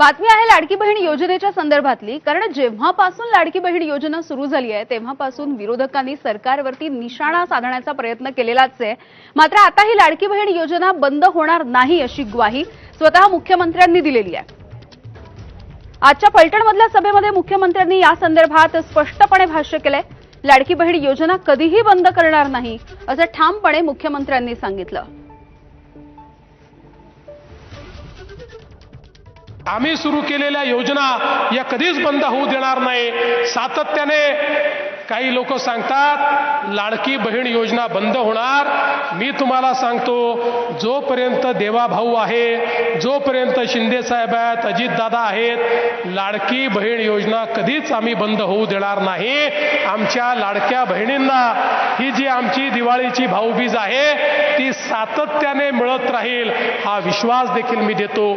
बातमी आहे लाडकी बहीण योजनेच्या संदर्भातली. कारण जेव्हापासून लाडकी बहीण योजना सुरू झाली आहे तेव्हापासून विरोधकांनी सरकारवरती निशाणा साधण्याचा प्रयत्न केलेलाच आहे. मात्र आता ही लाडकी बहीण योजना बंद होणार नाही अशी ग्वाही स्वतः मुख्यमंत्र्यांनी दिलेली आहे. आजच्या फलटणमधल्या सभेमध्ये मुख्यमंत्र्यांनी या संदर्भात स्पष्टपणे भाष्य केलंय. लाडकी बहीण योजना कधीही बंद करणार नाही असं ठामपणे मुख्यमंत्र्यांनी सांगितलं. आम्ही सुरू केलेल्या योजना या कधीच बंद होऊ देणार नाही. सातत्याने काही लोक सांगतात लाडकी बहीण योजना बंद होणार. मी तुम्हाला सांगतो जोपर्यंत देवाभाऊ आहे जोपर्यंत शिंदे साहेब आहेत अजितदादा आहेत लाडकी बहीण योजना कधीच आम्ही बंद होऊ देणार नाही. आमच्या लाडक्या बहिणींना ही जी आमची दिवाळीची भाऊबीज आहे ती सातत्याने मिळत राहील हा विश्वास देखील मी देतो.